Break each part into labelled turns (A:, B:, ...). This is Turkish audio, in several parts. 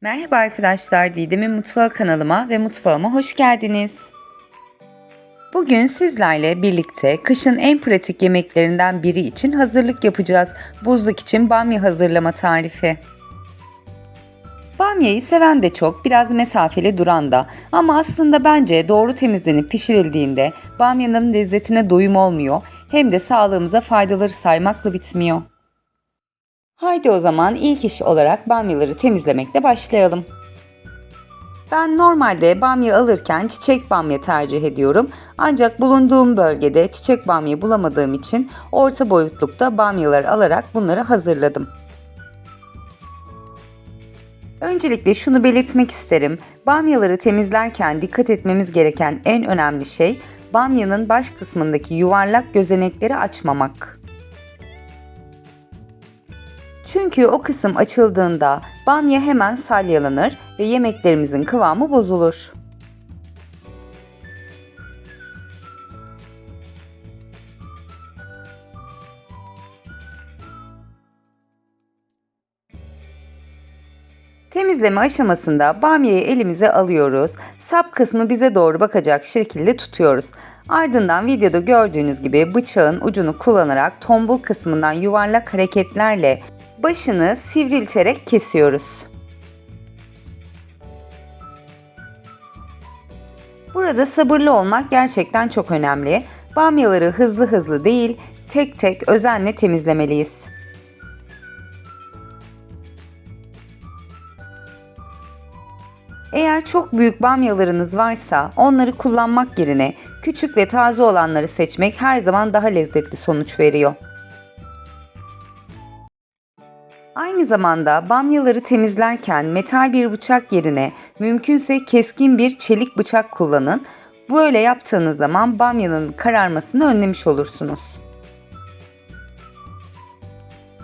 A: Merhaba arkadaşlar, Didem'in Mutfağı kanalıma ve mutfağıma hoş geldiniz. Bugün sizlerle birlikte kışın en pratik yemeklerinden biri için hazırlık yapacağız. Buzluk için bamya hazırlama tarifi. Bamyayı seven de çok, biraz mesafeli duran da ama aslında bence doğru temizlenip pişirildiğinde bamyanın lezzetine doyum olmuyor hem de sağlığımıza faydaları saymakla bitmiyor. Haydi o zaman ilk iş olarak bamyaları temizlemekle başlayalım. Ben normalde bamya alırken çiçek bamya tercih ediyorum. Ancak bulunduğum bölgede çiçek bamya bulamadığım için orta boyutlukta bamyalar alarak bunları hazırladım. Öncelikle şunu belirtmek isterim. Bamyaları temizlerken dikkat etmemiz gereken en önemli şey bamyanın baş kısmındaki yuvarlak gözenekleri açmamak. Çünkü o kısım açıldığında bamya hemen salyalanır ve yemeklerimizin kıvamı bozulur. Temizleme aşamasında bamyayı elimize alıyoruz. Sap kısmı bize doğru bakacak şekilde tutuyoruz. Ardından videoda gördüğünüz gibi bıçağın ucunu kullanarak tombul kısmından yuvarlak hareketlerle başını sivrilterek kesiyoruz. Burada sabırlı olmak gerçekten çok önemli. Bamyaları hızlı hızlı değil, tek tek özenle temizlemeliyiz. Eğer çok büyük bamyalarınız varsa onları kullanmak yerine küçük ve taze olanları seçmek her zaman daha lezzetli sonuç veriyor. Aynı zamanda bamyaları temizlerken metal bir bıçak yerine mümkünse keskin bir çelik bıçak kullanın. Böyle yaptığınız zaman bamyanın kararmasını önlemiş olursunuz.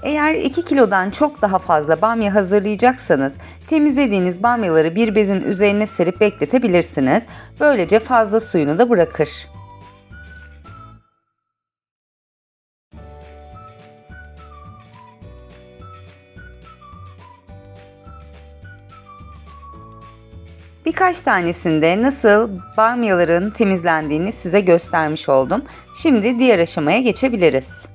A: Eğer 2 kilodan çok daha fazla bamya hazırlayacaksanız temizlediğiniz bamyaları bir bezin üzerine serip bekletebilirsiniz. Böylece fazla suyunu da bırakır. Birkaç tanesinde nasıl bamyaların temizlendiğini size göstermiş oldum. Şimdi diğer aşamaya geçebiliriz.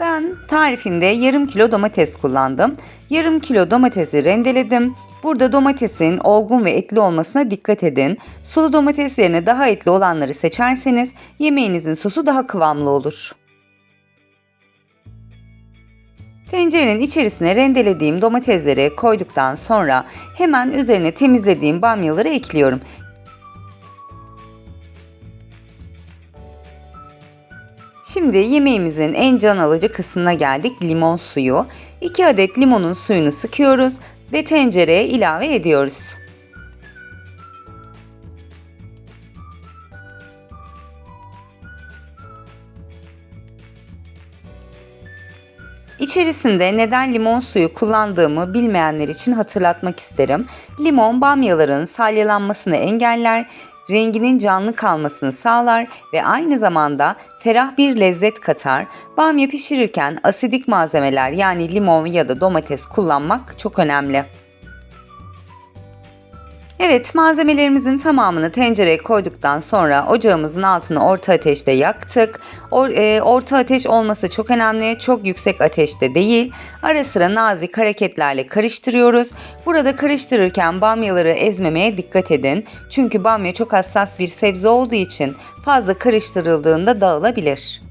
A: Ben tarifinde yarım kilo domates kullandım. Yarım kilo domatesi rendeledim. Burada domatesin olgun ve etli olmasına dikkat edin. Sulu domates yerine daha etli olanları seçerseniz yemeğinizin sosu daha kıvamlı olur. Tencerenin içerisine rendelediğim domatesleri koyduktan sonra hemen üzerine temizlediğim bamyaları ekliyorum. Şimdi yemeğimizin en can alıcı kısmına geldik limon suyu. 2 adet limonun suyunu sıkıyoruz ve tencereye ilave ediyoruz. İçerisinde neden limon suyu kullandığımı bilmeyenler için hatırlatmak isterim. Limon bamyaların salyalanmasını engeller, renginin canlı kalmasını sağlar ve aynı zamanda ferah bir lezzet katar. Bamya pişirirken asidik malzemeler yani limon ya da domates kullanmak çok önemli. Evet malzemelerimizin tamamını tencereye koyduktan sonra ocağımızın altını orta ateşte yaktık. Or, e, orta ateş olması çok önemli. Çok yüksek ateşte değil. Ara sıra nazik hareketlerle karıştırıyoruz. Burada karıştırırken bamyaları ezmemeye dikkat edin. Çünkü bamya çok hassas bir sebze olduğu için fazla karıştırıldığında dağılabilir.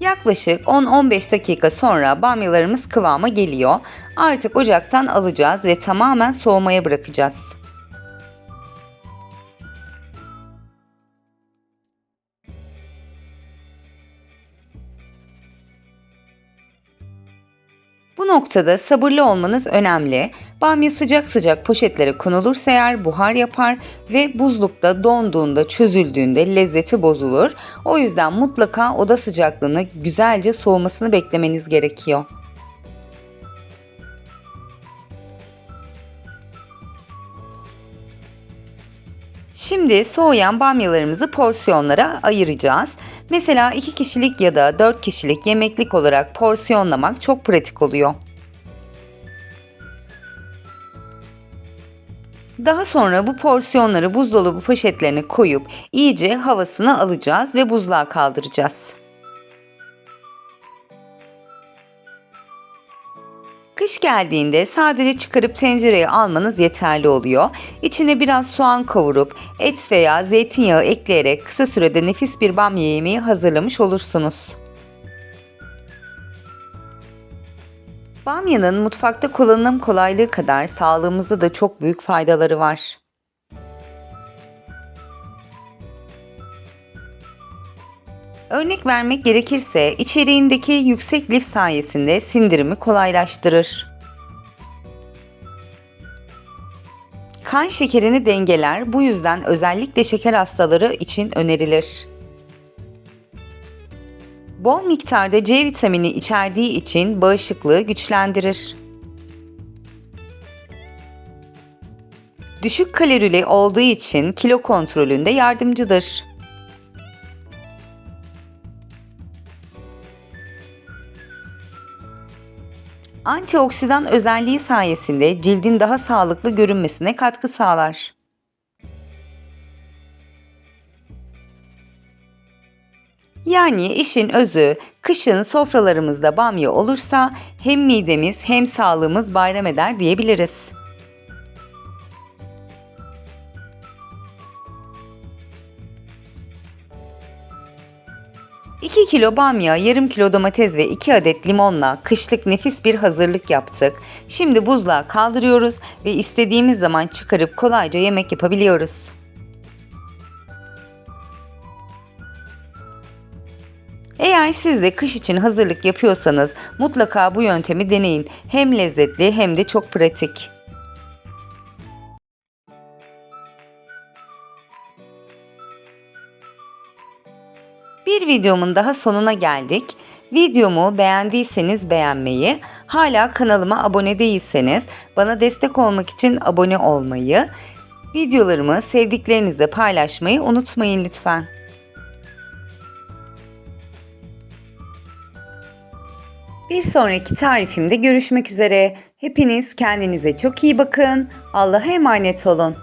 A: Yaklaşık 10-15 dakika sonra bamyalarımız kıvama geliyor. Artık ocaktan alacağız ve tamamen soğumaya bırakacağız. Noktada sabırlı olmanız önemli. Bamya sıcak sıcak poşetlere konulursa eğer buhar yapar ve buzlukta donduğunda, çözüldüğünde lezzeti bozulur. O yüzden mutlaka oda sıcaklığını güzelce soğumasını beklemeniz gerekiyor. Şimdi soğuyan bamyalarımızı porsiyonlara ayıracağız. Mesela 2 kişilik ya da 4 kişilik yemeklik olarak porsiyonlamak çok pratik oluyor. Daha sonra bu porsiyonları buzdolabı poşetlerine koyup iyice havasını alacağız ve buzluğa kaldıracağız. Kış geldiğinde sadece çıkarıp tencereye almanız yeterli oluyor. İçine biraz soğan kavurup et veya zeytinyağı ekleyerek kısa sürede nefis bir bamya yemeği hazırlamış olursunuz. Bamyanın mutfakta kullanım kolaylığı kadar sağlığımızda da çok büyük faydaları var. Örnek vermek gerekirse içeriğindeki yüksek lif sayesinde sindirimi kolaylaştırır. Kan şekerini dengeler, bu yüzden özellikle şeker hastaları için önerilir. Bol miktarda C vitamini içerdiği için bağışıklığı güçlendirir. Düşük kalorili olduğu için kilo kontrolünde yardımcıdır. Antioksidan özelliği sayesinde cildin daha sağlıklı görünmesine katkı sağlar. Yani işin özü, kışın sofralarımızda bamya olursa hem midemiz hem sağlığımız bayram eder diyebiliriz. İki kilo bamya, yarım kilo domates ve 2 adet limonla kışlık nefis bir hazırlık yaptık. Şimdi buzluğa kaldırıyoruz ve istediğimiz zaman çıkarıp kolayca yemek yapabiliyoruz. Eğer siz de kış için hazırlık yapıyorsanız mutlaka bu yöntemi deneyin. Hem lezzetli hem de çok pratik. Bir videomun daha sonuna geldik. Videomu beğendiyseniz beğenmeyi, hala kanalıma abone değilseniz bana destek olmak için abone olmayı, videolarımı sevdiklerinizle paylaşmayı unutmayın lütfen. Bir sonraki tarifimde görüşmek üzere. Hepiniz kendinize çok iyi bakın. Allah'a emanet olun.